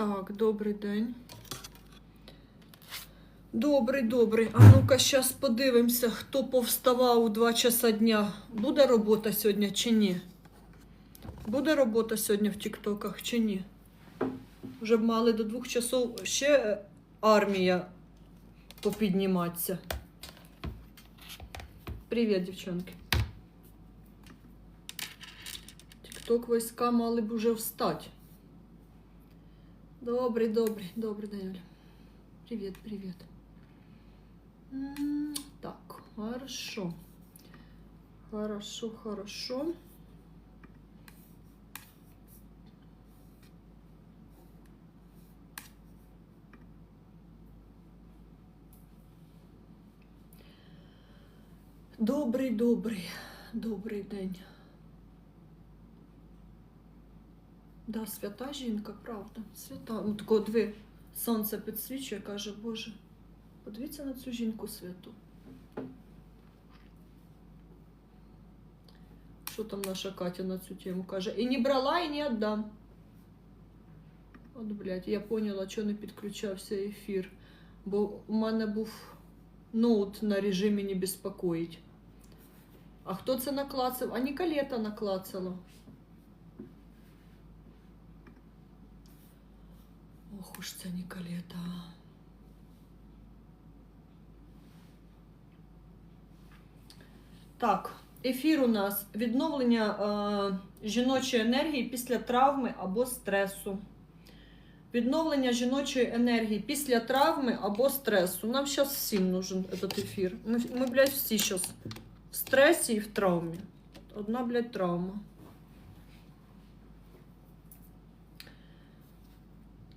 Так, добрий день. Добрий, добрий. А ну-ка, зараз подивимося, хто повставав у 2 часа дня. Буде робота сьогодні чи ні? Буде робота сьогодні в Тіктоках чи ні? Вже б мали до двох часов ще е, армія попідніматися. Привіт, дівчонки. Тікток війська мали б уже встати. Добрий, добрий, добрий день, Оля. Привет, привет. М, Так, хорошо. Хорошо, хорошо. Добрий, добрий, добрий день. Да, свята жінка, правда. Свята. Ну, тако дві сонце підсвічує, каже, Боже, подивіться на цю жінку святу. Що там наша Катя на цю тему каже? І не брала, і не віддам. От, блядь, я поняла, що не підключався ефір. Бо у мене був ноут на режимі не безпокоїть. А хто це наклацав? А Ніколета наклацала. Ох уж це Ніколета. Так, ефір у нас відновлення е, жіночої енергії після травми або стресу. Відновлення жіночої енергії після травми або стресу. Нам зараз всім нужен этот ефір. Ми, ми блядь, всі зараз в стресі і в травмі. Одна, блядь, травма.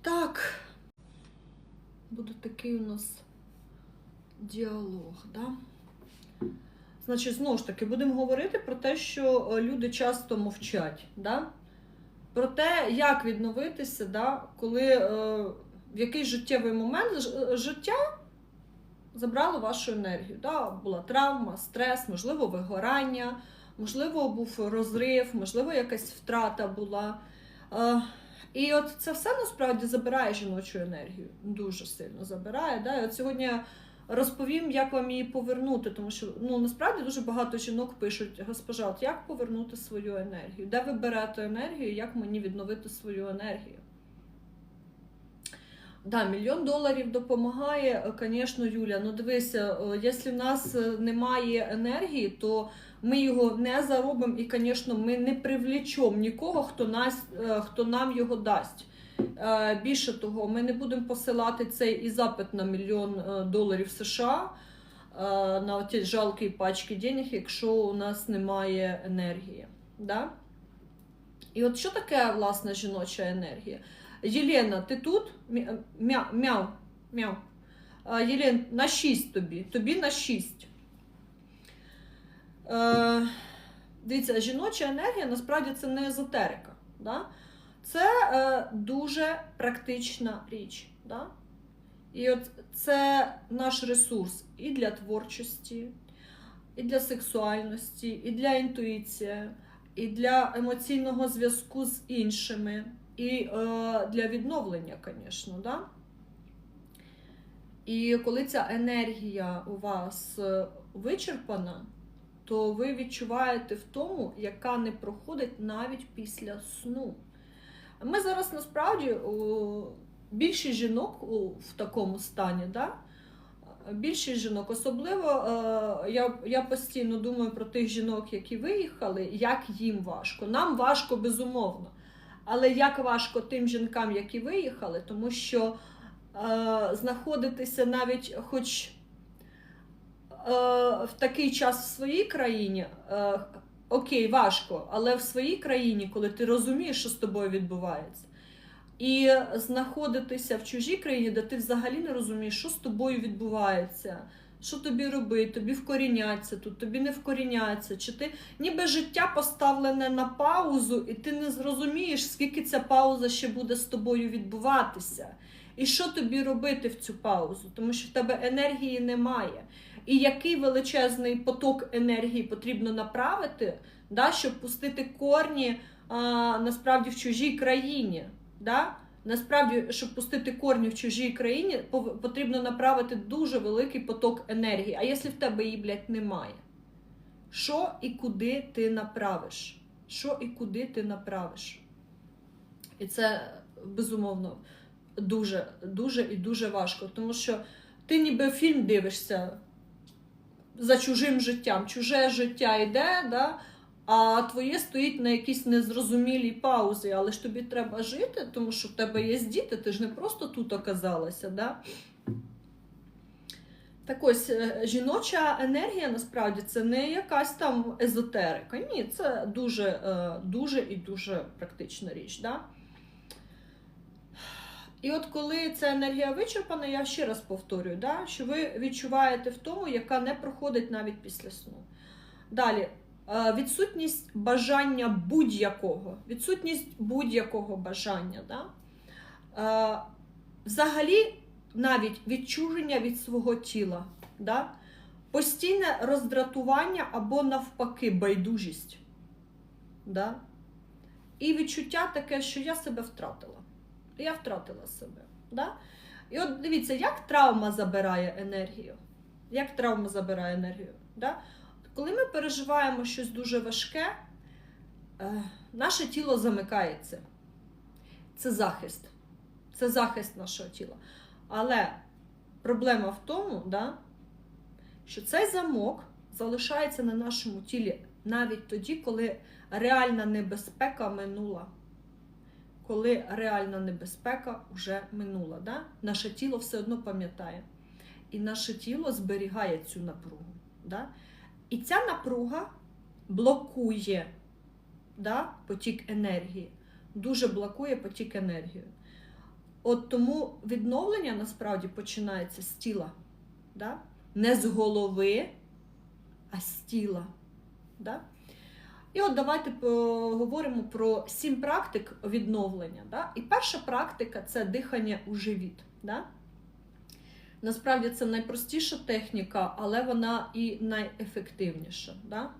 Так. Буде такий у нас діалог, да? Значить, знову ж таки, будемо говорити про те, що е, люди часто мовчать, да? про те, як відновитися, да? коли е, в якийсь життєвий момент е, життя забрало вашу енергію. Да? Була травма, стрес, можливо, вигорання, можливо, був розрив, можливо, якась втрата була. Е, і от це все насправді забирає жіночу енергію. Дуже сильно забирає. Да? І от сьогодні розповім, як вам її повернути, тому що ну, насправді дуже багато жінок пишуть: госпожа, от як повернути свою енергію? Де ви берете енергію? Як мені відновити свою енергію? Да, мільйон доларів допомагає, звісно, Юля. Ну дивися, е, якщо в нас е, немає енергії, то ми його не заробимо і, звісно, ми не привлічемо нікого, хто, нас, е, хто нам його дасть. Е, Більше того, ми не будемо посилати цей і запит на мільйон е, доларів США на ті жалкі пачки денег, якщо у нас немає енергії. Да? І от що таке власне жіноча енергія? Єлена, ти тут? Мя- Мяу, мяу, мяу. Єлен, на 6 тобі. Тобі на 6. Е, дивіться, жіноча енергія насправді це не езотерика. Да? Це е, дуже практична річ. Да? І от це наш ресурс і для творчості, і для сексуальності, і для інтуїції, і для емоційного зв'язку з іншими, і е, для відновлення, звісно. Да? І коли ця енергія у вас е, вичерпана, то ви відчуваєте в тому, яка не проходить навіть після сну. Ми зараз насправді більшість жінок в такому стані, да? більшість жінок, особливо е, я, я постійно думаю про тих жінок, які виїхали, як їм важко. Нам важко, безумовно. Але як важко тим жінкам, які виїхали, тому що е, знаходитися навіть хоч в такий час в своїй країні, е, окей, важко, але в своїй країні, коли ти розумієш, що з тобою відбувається, і знаходитися в чужій країні, де ти взагалі не розумієш, що з тобою відбувається, що тобі робити, тобі вкоріняться тут, тобі не вкоріняться, чи ти ніби життя поставлене на паузу, і ти не зрозумієш, скільки ця пауза ще буде з тобою відбуватися. І що тобі робити в цю паузу? Тому що в тебе енергії немає. І який величезний поток енергії потрібно направити, да, щоб пустити корні а, насправді в чужій країні. Да? Насправді, щоб пустити корні в чужій країні, потрібно направити дуже великий поток енергії. А якщо в тебе її, блядь, немає, що і куди ти направиш? Що і куди ти направиш? І це безумовно дуже, дуже і дуже важко, тому що ти ніби фільм дивишся за чужим життям. Чуже життя йде, да? а твоє стоїть на якійсь незрозумілій паузі. Але ж тобі треба жити, тому що в тебе є діти, ти ж не просто тут оказалася. Да? Так ось е, жіноча енергія насправді це не якась там езотерика. Ні, це дуже, е, дуже і дуже практична річ. Да? І от коли ця енергія вичерпана, я ще раз повторюю, да, що ви відчуваєте в тому, яка не проходить навіть після сну. Далі, е, відсутність бажання будь-якого, відсутність будь-якого бажання. Да? Е, Взагалі, навіть відчуження від свого тіла, да? постійне роздратування або навпаки байдужість. Да? І відчуття таке, що я себе втратила. Я втратила себе. Да? І от дивіться, як травма забирає енергію. Як травма забирає енергію? Да? Коли ми переживаємо щось дуже важке, е, наше тіло замикається. Це захист. Це захист нашого тіла. Але проблема в тому, да, що цей замок залишається на нашому тілі навіть тоді, коли реальна небезпека минула. Коли реальна небезпека вже минула. Да? Наше тіло все одно пам'ятає. І наше тіло зберігає цю напругу. Да? І ця напруга блокує да, потік енергії. Дуже блокує потік енергії. От тому відновлення насправді починається з тіла. Да? Не з голови, а з тіла. Да? І от давайте поговоримо про сім практик відновлення. Да? І перша практика це дихання у живіт. Да? Насправді це найпростіша техніка, але вона і найефективніша. Да?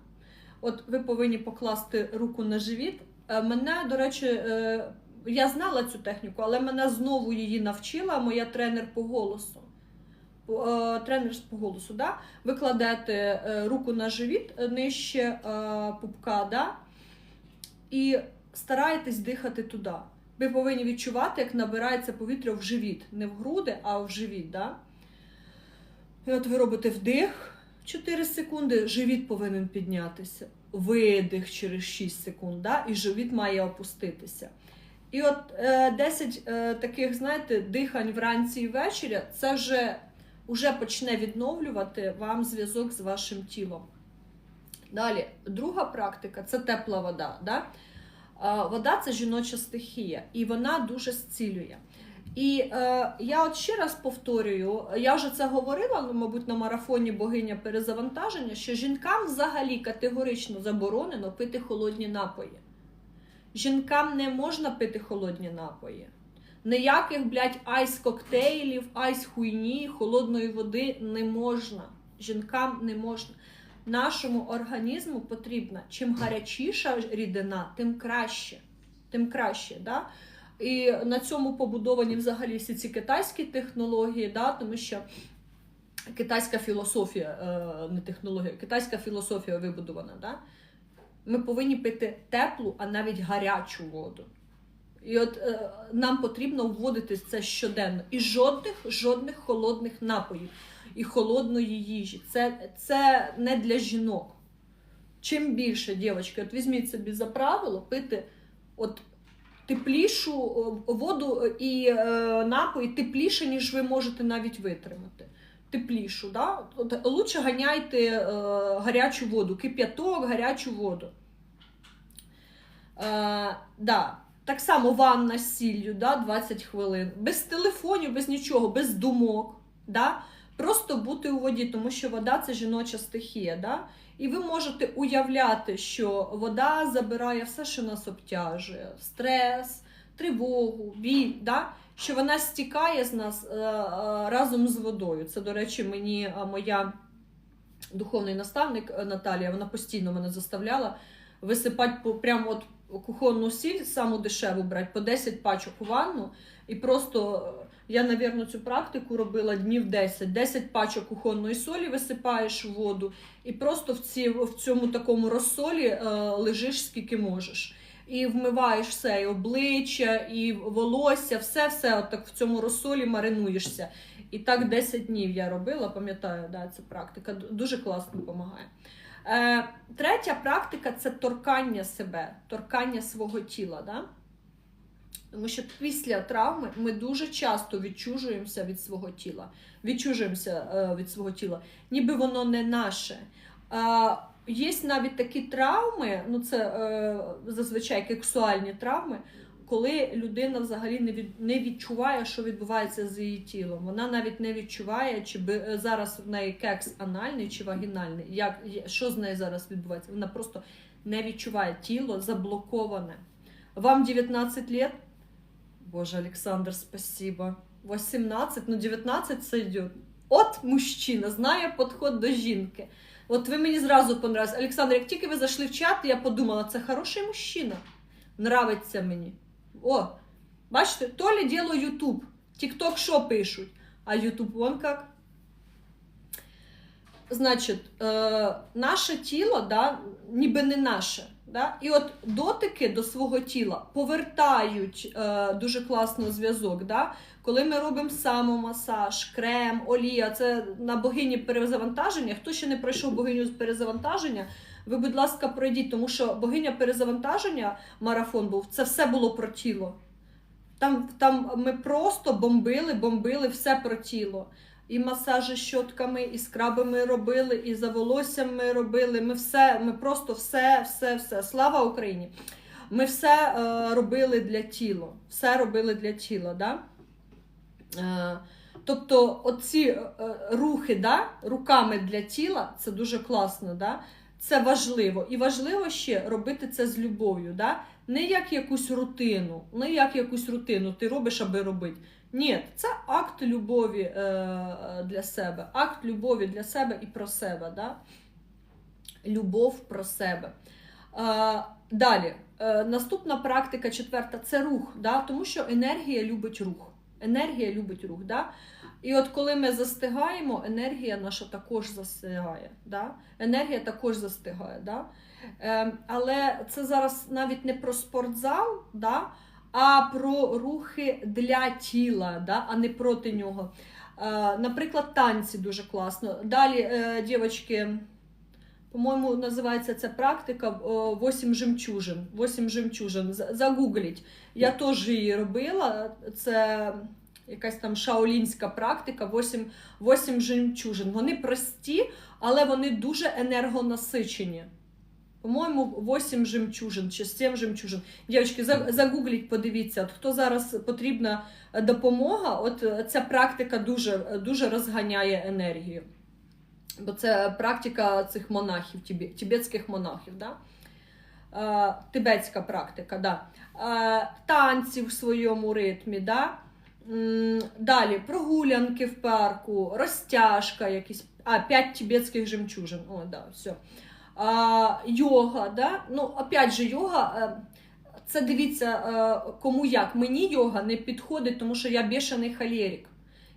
От ви повинні покласти руку на живіт. Е, Мене, до речі, е, я знала цю техніку, але мене знову її навчила моя тренер по голосу. Е, Тренер по голосу, да? ви кладете е, руку на живіт е, нижче пупка, да? і стараєтесь дихати туди. Ви повинні відчувати, як набирається повітря в живіт. Не в груди, а в живіт. Да? І от ви робите вдих 4 секунди, живіт повинен піднятися. Видих через 6 секунд, да? і живіт має опуститися. І от е, 10 е, таких, знаєте, дихань вранці і ввечері, це вже, вже почне відновлювати вам зв'язок з вашим тілом. Далі, друга практика це тепла вода. Да? Вода це жіноча стихія, і вона дуже зцілює. І е, я от ще раз повторюю, я вже це говорила, ну, мабуть, на марафоні богиня перезавантаження, що жінкам взагалі категорично заборонено пити холодні напої. Жінкам не можна пити холодні напої. Ніяких, блядь, айс-коктейлів, айс-хуйні, холодної води не можна. Жінкам не можна. Нашому організму потрібна чим гарячіша рідина, тим краще. Тим краще. Да? І на цьому побудовані взагалі всі ці китайські технології, да? тому що китайська філософія, е, не технологія, китайська філософія вибудована. Да? Ми повинні пити теплу, а навіть гарячу воду. І от е, нам потрібно вводити це щоденно. І жодних жодних холодних напоїв і холодної їжі. Це, це не для жінок. Чим більше, дівчатки, от візьміть собі за правило пити от теплішу воду і е, напої тепліше, ніж ви можете навіть витримати. Теплішу, да? От, лучше ганяйте е, гарячу воду, кип'яток, гарячу воду. Е, да. Так само ванна з сіллю, да, 20 хвилин. Без телефонів, без нічого, без думок. Да? Просто бути у воді, тому що вода це жіноча стихія. Да? І ви можете уявляти, що вода забирає все, що нас обтяжує: стрес, тривогу, біль, да? що вона стікає з нас е, е, разом з водою. Це, до речі, мені е, моя духовний наставник Наталія, вона постійно мене заставляла висипати прямо от кухонну сіль, саму дешеву брати, по 10 пачок у ванну, І просто е, я, навірно, цю практику робила днів 10. 10 пачок кухонної солі висипаєш в воду, і просто в, ці, в цьому такому розсолі е, лежиш скільки можеш. І вмиваєш все, і обличчя, і волосся, все-все отак в цьому розсолі маринуєшся. І так 10 днів я робила, пам'ятаю, да, ця практика дуже класно допомагає. Е, третя практика це торкання себе, торкання свого тіла. Да? Тому що після травми ми дуже часто відчужуємося від свого тіла. Відчужуємося е, від свого тіла, ніби воно не наше. Є навіть такі травми, ну це е, зазвичай кексуальні травми, коли людина взагалі не, від, не відчуває, що відбувається з її тілом. Вона навіть не відчуває, чи би, е, зараз в неї кекс анальний чи вагінальний. Як, що з нею зараз відбувається? Вона просто не відчуває тіло заблоковане. Вам 19 лет? Боже, Александр, спасибо. 18, ну 19 сойдет. От мужчина, знає підход до жінки. От ви мені зразу понравились. Олександр, як тільки ви зайшли в чат, я подумала, це хороший мужчина. Нравиться мені. О, бачите, то ли діло Ютуб. Тікток що пишуть? А Ютуб вон як. Значить, е, наше тіло, да, ніби не наше. Да? І от дотики до свого тіла повертають е, дуже класно зв'язок. Да? Коли ми робимо самомасаж, крем, олія, це на богині перезавантаження. Хто ще не пройшов богиню перезавантаження, ви, будь ласка, пройдіть, тому що богиня перезавантаження марафон був, це все було про тіло. Там, там ми просто бомбили, бомбили все про тіло. І масажі щотками, і скрабами робили, і за волоссям ми робили. Ми все, ми просто все, все, все. Слава Україні! Ми все е, робили для тіла. Все робили для тіла. Да? Е, тобто, оці е, рухи да, руками для тіла це дуже класно. Да? Це важливо. І важливо ще робити це з любов'ю. Да? Не як якусь рутину, не як якусь рутину ти робиш, аби робити. Ні, це акт любові е, для себе, акт любові для себе і про себе. Да? Любов про себе. Е, далі, е, наступна практика, четверта це рух, да? тому що енергія любить рух. Енергія любить рух. Да? І от коли ми застигаємо, енергія наша також застигає. Да? Енергія також застигає. Да? Е, але це зараз навіть не про спортзал, да? а про рухи для тіла, да? а не проти нього. Е, наприклад, танці дуже класно. Далі, е, дівчатки, по-моєму, називається ця практика 8 жемчужин. 8 жемчужин. Загугліть. Я теж її робила. Це якась там шаолінська практика, 8, 8 жемчужин. Вони прості, але вони дуже енергонасичені. По-моєму, 8 жемчужин чи 7 жемчужин. Дівчатки, загугліть, подивіться, от хто зараз потрібна е, допомога, от е, ця практика дуже, дуже розганяє енергію. Бо це практика цих монахів, тібетських монахів. Да? Е, тибетська практика, да. Е, танці в своєму ритмі. Да? Далі прогулянки в парку, розтяжка, якісь, а, 5 тибетських жемчужин. О, да, все. А, йога, да? ну, опять же, йога. е, Це дивіться, е, кому як. Мені йога не підходить, тому що я бешений холерик.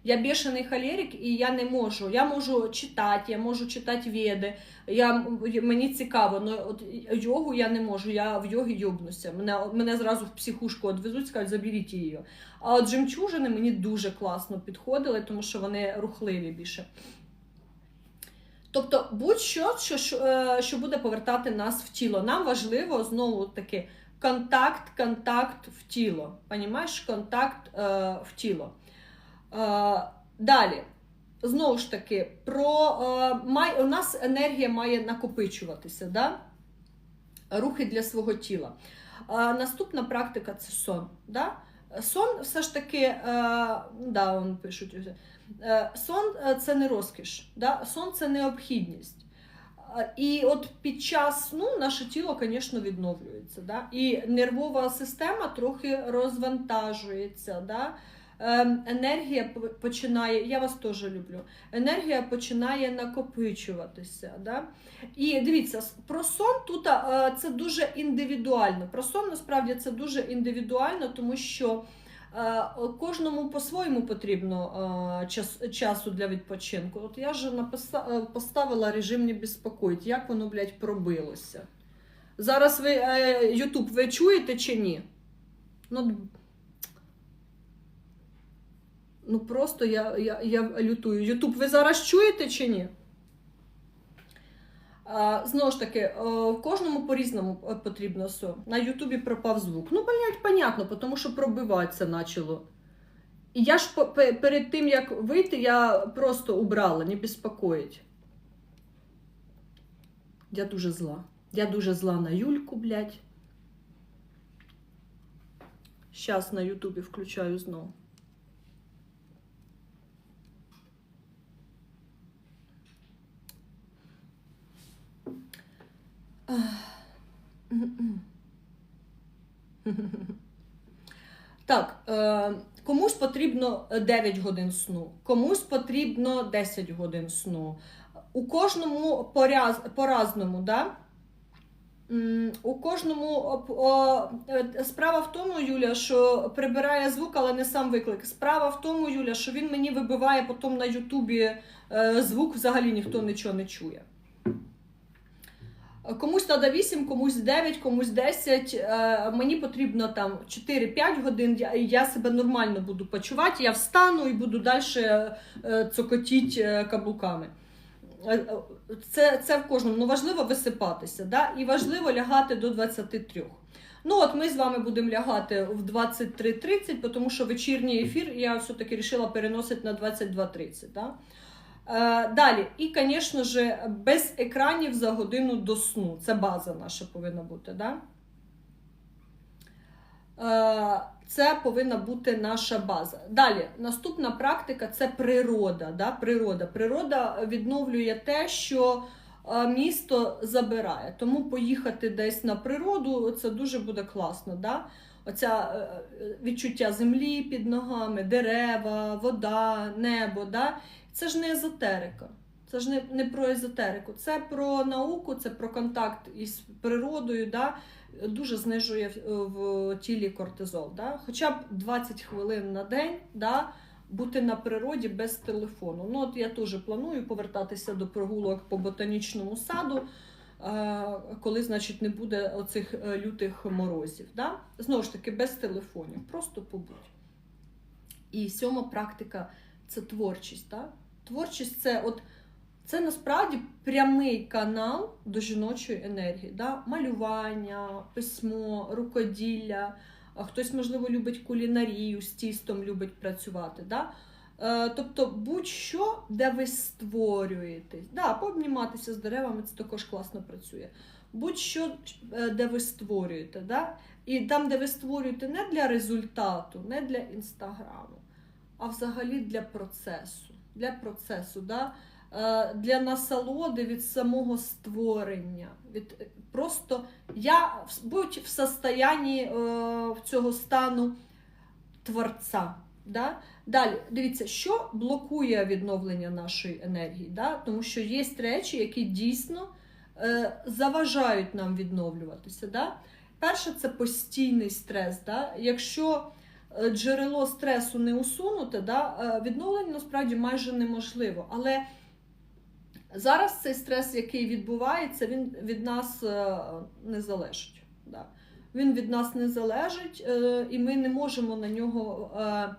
Я бешений холерик, і я не можу. Я можу читати, я можу читати веди. Я, мені цікаво, але от йогу я не можу. Я в йогі йобнуся. Мене, мене зразу в психушку відвезуть, скажуть, заберіть її. А от жемчужини мені дуже класно підходили, тому що вони рухливі більше. Тобто, будь-що, що, що, е, буде повертати нас в тіло. Нам важливо знову таки контакт, контакт в тіло. Понімаєш? Контакт е, в тіло. Е, далі. Знову ж таки, про, е, май, у нас енергія має накопичуватися. Да? Рухи для свого тіла. Е, наступна практика це сон. Да? Сон все ж таки, е, да, он пишуть. Е, Сон це не розкіш, да? сон це необхідність. І от під час сну наше тіло, звісно, відновлюється. Да? І нервова система трохи розвантажується. Да? Ем, Енергія починає, я вас теж люблю, енергія починає накопичуватися. Да? І дивіться, про сон тут е, це дуже індивідуально. Про сон насправді це дуже індивідуально, тому що Е, Кожному по-своєму потрібно е, час, часу для відпочинку. От я ж написа, е, поставила режим не безпокоїть. Як воно, блядь, пробилося? Зараз ви Ютуб ви чуєте чи ні? Ну, ну просто я, я, я лютую. Ютуб, ви зараз чуєте чи ні? А, знову ж таки, е, кожному по-різному е, потрібно все. На Ютубі пропав звук. Ну, блядь, понятно, тому що пробиватися почало. І я ж перед тим, як вийти, я просто убрала, не безпокоїть. Я дуже зла. Я дуже зла на Юльку, блядь. Щас на Ютубі включаю знову. Так, е, комусь потрібно 9 годин сну, комусь потрібно 10 годин сну. У кожному поряз, по-разному, да? У кожному е, справа в тому, Юля, що прибирає звук, але не сам виклик. Справа в тому, Юля, що він мені вибиває потім на Ютубі е, звук, взагалі ніхто нічого не чує. Комусь треба 8, комусь 9, комусь 10. Е, Мені потрібно там 4-5 годин. Я, себе нормально буду почувати. Я встану і буду далі цокотіти каблуками. Е, е, Це, це в кожному. Ну, важливо висипатися, да? і важливо лягати до 23. Ну, от ми з вами будемо лягати в 23.30, тому що вечірній ефір я все-таки вирішила переносити на 22.30. Да? Е, Далі, і, звісно ж, без екранів за годину до сну. Це база наша повинна бути. Да? Е, Це повинна бути наша база. Далі, наступна практика це природа. Да? Природа. Природа відновлює те, що е, місто забирає. Тому поїхати десь на природу це дуже буде класно. Да? Оця відчуття землі під ногами, дерева, вода, небо. Да? Це ж не езотерика. Це ж не, не про езотерику, це про науку, це про контакт із природою, да? дуже знижує в, тілі кортизол. Да? Хоча б 20 хвилин на день да? бути на природі без телефону. Ну, от Я теж планую повертатися до прогулок по ботанічному саду, е, коли значить, не буде оцих е, лютих морозів. Да? Знову ж таки, без телефонів, просто побудь. І сьома практика це творчість. Да? Творчість це от. Це насправді прямий канал до жіночої енергії. Да? Малювання, письмо, рукоділля. Хтось, можливо, любить кулінарію, з тістом любить працювати. Да? Е, тобто будь-що, де ви створюєтесь. Да, пообніматися з деревами це також класно працює. Будь-що, е, де ви створюєте. Да? І там, де ви створюєте не для результату, не для інстаграму, а взагалі для процесу. Для процесу. Да? Е, для насолоди від самого створення. Від, Просто я будь в состоянні е, в цього стану творця. Да? Далі, дивіться, що блокує відновлення нашої енергії. Да? Тому що є речі, які дійсно е, заважають нам відновлюватися. Да? Перше, це постійний стрес. Да? Якщо джерело стресу не усунути, да? е, відновлення насправді майже неможливо. Але Зараз цей стрес, який відбувається, він від нас е, не залежить. Да. Він від нас не залежить, е, і ми не можемо на нього е,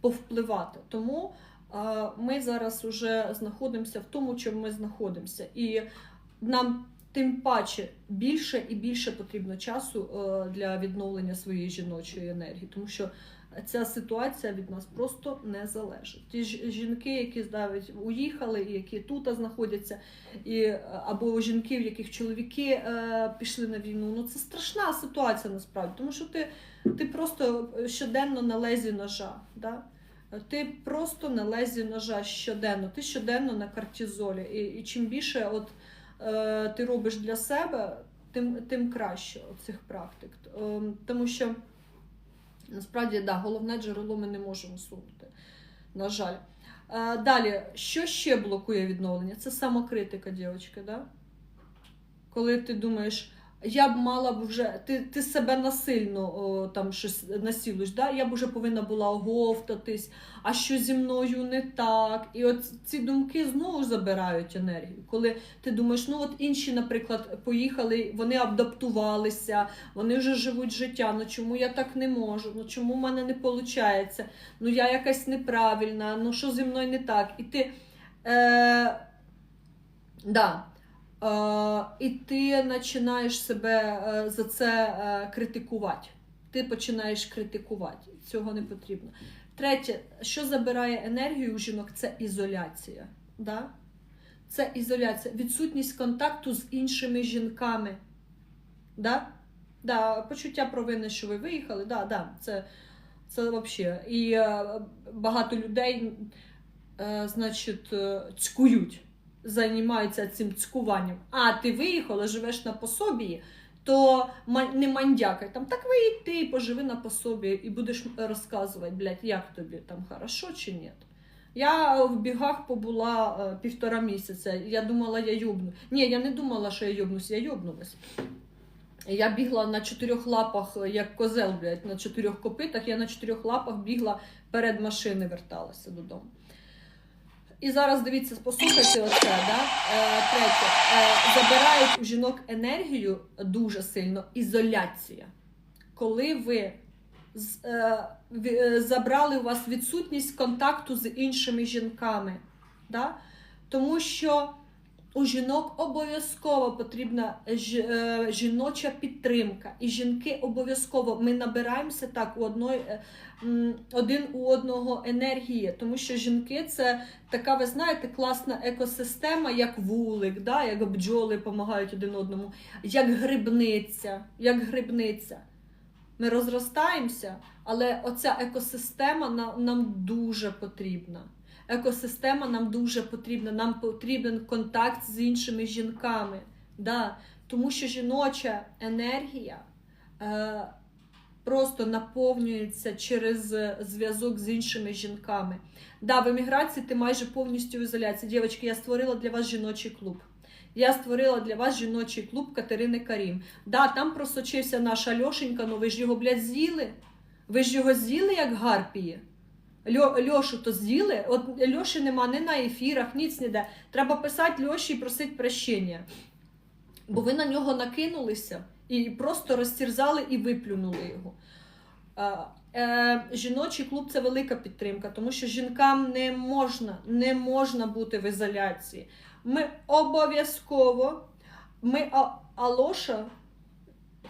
повпливати. Тому е, ми зараз вже знаходимося в тому, чому ми знаходимося. І нам тим паче більше і більше потрібно часу е, для відновлення своєї жіночої енергії, тому що ця ситуація від нас просто не залежить. Ті жінки, які навіть уїхали, які тут знаходяться, і, або жінки, в яких чоловіки е, пішли на війну, ну це страшна ситуація насправді, тому що ти, ти просто щоденно на лезі ножа. Да? Ти просто на лезі ножа щоденно, ти щоденно на кортизолі. І, і чим більше от, е, ти робиш для себе, тим, тим краще цих практик. Е, тому що Насправді, да, головне джерело ми не можемо сунути. На жаль. Е, Далі, що ще блокує відновлення? Це самокритика, дівчатки, да? Коли ти думаєш, я б мала б вже, ти, ти себе насильно о, там щось насілуєш, да? я б вже повинна була оговтатись, а що зі мною не так. І от ці думки знову забирають енергію. Коли ти думаєш, ну от інші, наприклад, поїхали, вони адаптувалися, вони вже живуть життя. Ну чому я так не можу? Ну чому в мене не виходить? Ну я якась неправильна, ну що зі мною не так? І ти. Е, да, і ти починаєш себе е, за це е, критикувати. Ти починаєш критикувати. Цього не потрібно. Третє, що забирає енергію у жінок, це ізоляція. Да? Це ізоляція, відсутність контакту з іншими жінками. Да? Да, почуття провини, що ви виїхали, да, да, це, це взагалі. І е, багато людей, е, значить, е, цькують займаються цим цькуванням, а ти виїхала, живеш на пособі, то не мандякай. Там так виїдь ти, поживи на пособі і будеш розказувати, блядь, як тобі там хорошо чи ні. Я в бігах побула е, півтора місяця. Я думала, я йобну. Ні, я не думала, що я йобнусь, я йобнулась. Я бігла на чотирьох лапах, е, як козел, блядь, на чотирьох копитах. Я на чотирьох лапах бігла перед машини, верталася додому. І зараз дивіться, послухайте оце, да? е, третє. Е, забирають у жінок енергію дуже сильно ізоляція. Коли ви з- е, в, е, забрали у вас відсутність контакту з іншими жінками. Да? Тому що у жінок обов'язково потрібна е, жіноча підтримка. І жінки обов'язково ми набираємося так у одної, е, один у одного енергії, тому що жінки це така, ви знаєте, класна екосистема, як вулик, да? як бджоли допомагають один одному, як грибниця, як грибниця. Ми розростаємося, але оця екосистема нам дуже потрібна. Екосистема нам дуже потрібна. Нам потрібен контакт з іншими жінками. Да. Тому що жіноча енергія е, просто наповнюється через зв'язок з іншими жінками. Да, в еміграції ти майже повністю в ізоляції. Дівчатки, я створила для вас жіночий клуб. Я створила для вас жіночий клуб Катерини Карім. Да, там просочився наш Альошенька, ну ви ж його, блядь, з'їли. Ви ж його з'їли, як гарпії. Льо, Льошу то з'їли. От Льоші нема ні на ефірах, ніц ніде. Треба писати Льоші і просити прощення. Бо ви на нього накинулися і просто розтірзали і виплюнули його. Е, жіночий клуб це велика підтримка, тому що жінкам не можна, не можна бути в ізоляції. Ми обов'язково, ми а, Алоша,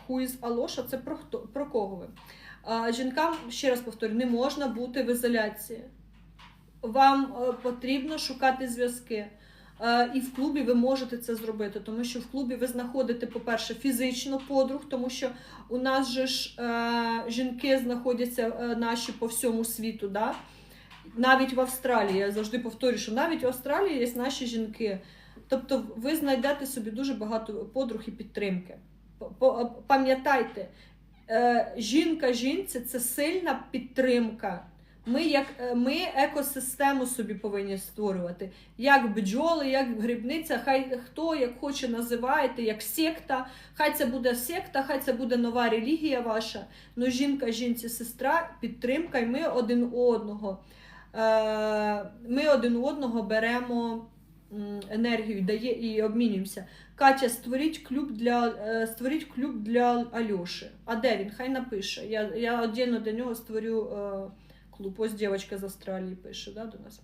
хуїз Алоша, це про, хто, про кого ви? Жінкам, ще раз повторю, не можна бути в ізоляції. Вам е, потрібно шукати зв'язки. Е, І в клубі ви можете це зробити, тому що в клубі ви знаходите, по-перше, фізично подруг, тому що у нас же ж е, жінки знаходяться наші по всьому світу. Да? Навіть в Австралії, я завжди повторюю, що навіть в Австралії є наші жінки. Тобто ви знайдете собі дуже багато подруг і підтримки. Пам'ятайте, жінка жінці це сильна підтримка. Ми, як, е, ми екосистему собі повинні створювати. Як бджоли, як грибниця, хай хто як хоче називаєте, як секта. Хай це буде секта, хай це буде нова релігія ваша. Ну, жінка, жінці, сестра, підтримка, і ми один одного. Е, ми один одного беремо енергію, дає і обмінюємося. Катя, створіть клуб для е, створіть клуб для Альоші. А де він? Хай напише. Я, я отдельно для нього створю е, клуб. Ось дівчинка з Австралії пише да, до нас.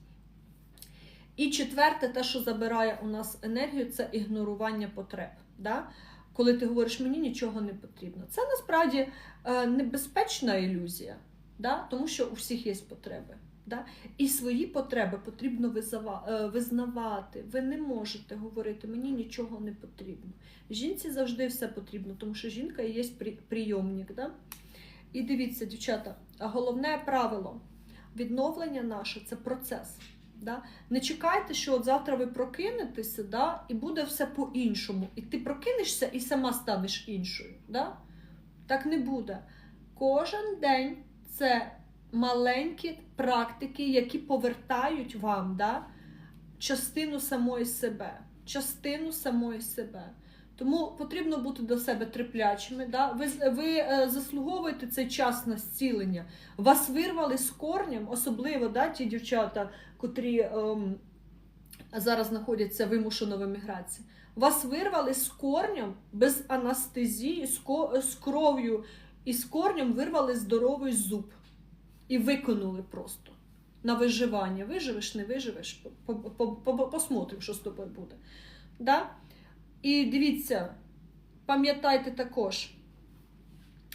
І четверте, те, що забирає у нас енергію, це ігнорування потреб. Да? Коли ти говориш, мені нічого не потрібно. Це насправді е, небезпечна ілюзія, да? тому що у всіх є потреби. Да? І свої потреби потрібно е, визнавати. Ви не можете говорити, мені нічого не потрібно. Жінці завжди все потрібно, тому що жінка є прийомник. Да? І дивіться, дівчата, головне правило відновлення наше це процес. Да? Не чекайте, що от завтра ви прокинетеся, да? і буде все по-іншому. І ти прокинешся і сама станеш іншою. Да? Так не буде. Кожен день це маленькі практики, які повертають вам да, частину самої себе. Частину самої себе. Тому потрібно бути до себе терплячими. Да? Ви, ви е, заслуговуєте цей час на зцілення. Вас вирвали з корнем, особливо да, ті дівчата, котрі ем, зараз знаходяться вимушено в еміграції. Вас вирвали з корнем без анестезії, з, кров'ю і з корнем вирвали здоровий зуб і викинули просто на виживання. Виживеш, не виживеш, по- по- по- посмотрим, що з тобою буде. Да? І дивіться, пам'ятайте також,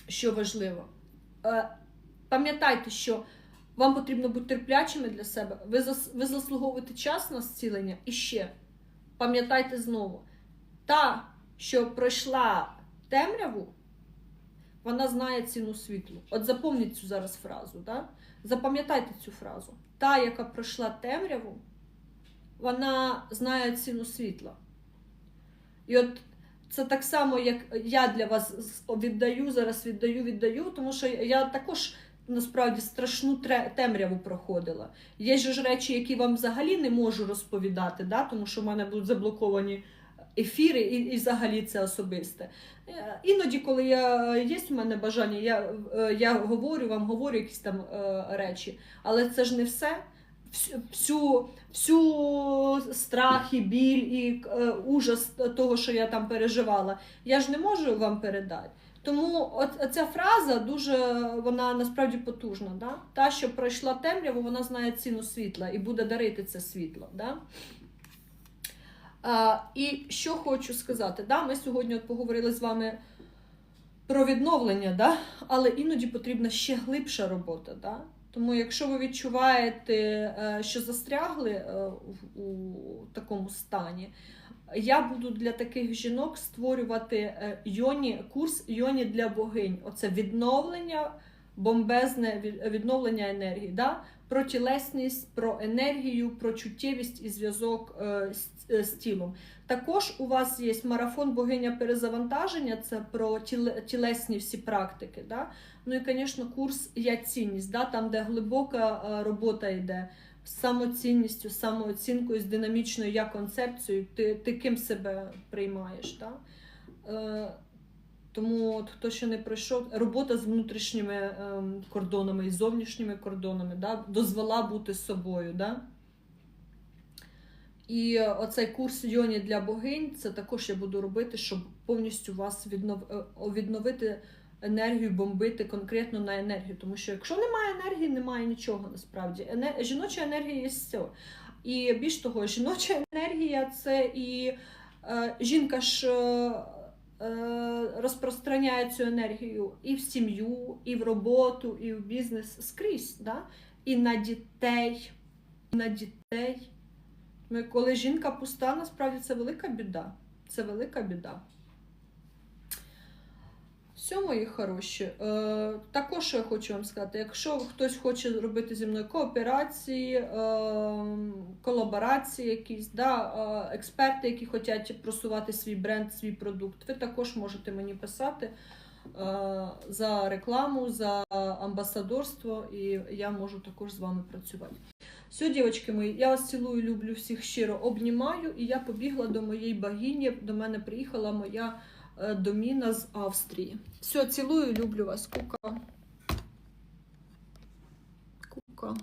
що важливо. Е, Пам'ятайте, що вам потрібно бути терплячими для себе. Ви, ви заслуговуєте час на зцілення і ще. Пам'ятайте знову, та, що пройшла темряву, вона знає ціну світлу. От запам'ятайте цю зараз фразу. Да? Запам'ятайте цю фразу. Та, яка пройшла темряву, вона знає ціну світла. І от це так само, як я для вас віддаю, зараз віддаю, віддаю, тому що я також насправді страшну темряву проходила. Є ж речі, які вам взагалі не можу розповідати, да? тому що в мене будуть заблоковані ефіри, і, і взагалі це особисте. Е, Іноді, коли я, є в мене бажання, я, е, я говорю вам, говорю якісь там е, речі, але це ж не все. Всю- Всю, страх і біль і ужас того, що я там переживала, я ж не можу вам передати. Тому ця фраза дуже вона насправді потужна. Да? Та, що пройшла темряву, вона знає ціну світла і буде дарити це світло. Да? І що хочу сказати, да? ми сьогодні от поговорили з вами про відновлення, да? але іноді потрібна ще глибша робота. Да? Тому, якщо ви відчуваєте, е, що застрягли е, у такому стані, я буду для таких жінок створювати е, йоні, курс йоні для богинь. Оце відновлення, бомбезне відновлення енергії. Да? Про тілесність, про енергію, про чуттєвість і зв'язок е, з, е, з тілом. Також у вас є марафон богиня перезавантаження, це про тілесні всі практики. Да? Ну і, звісно, курс Я цінність, да? там, де глибока е, робота йде з самоцінністю, самооцінкою, з динамічною я концепцією, ти, ти ким себе приймаєш. Да? Тому от, хто ще не пройшов, робота з внутрішніми ем, кордонами і зовнішніми кордонами, да? дозвола бути собою. Да? І е, оцей курс йоні для богинь, це також я буду робити, щоб повністю вас віднов... е, відновити енергію, бомбити конкретно на енергію. Тому що якщо немає енергії, немає нічого насправді. Ене... Жіноча енергія є все. І більш того, жіноча енергія це і е, жінка ж е, е, розпространяє цю енергію і в сім'ю, і в роботу, і в бізнес скрізь. Да? І на дітей, і на дітей. Коли жінка пуста, насправді це велика біда. Це велика біда. Все, мої хороші. Е, також що я хочу вам сказати, якщо хтось хоче робити зі мною кооперації, е, колаборації якісь, да, е, експерти, які хочуть просувати свій бренд, свій продукт, ви також можете мені писати е, за рекламу, за амбасадорство, і я можу також з вами працювати. Все, дівчатки мої, я вас цілую, люблю всіх щиро обнімаю, і я побігла до моєї богині. До мене приїхала моя доміна з Австрії. Все, цілую, люблю вас. Кука. Кука.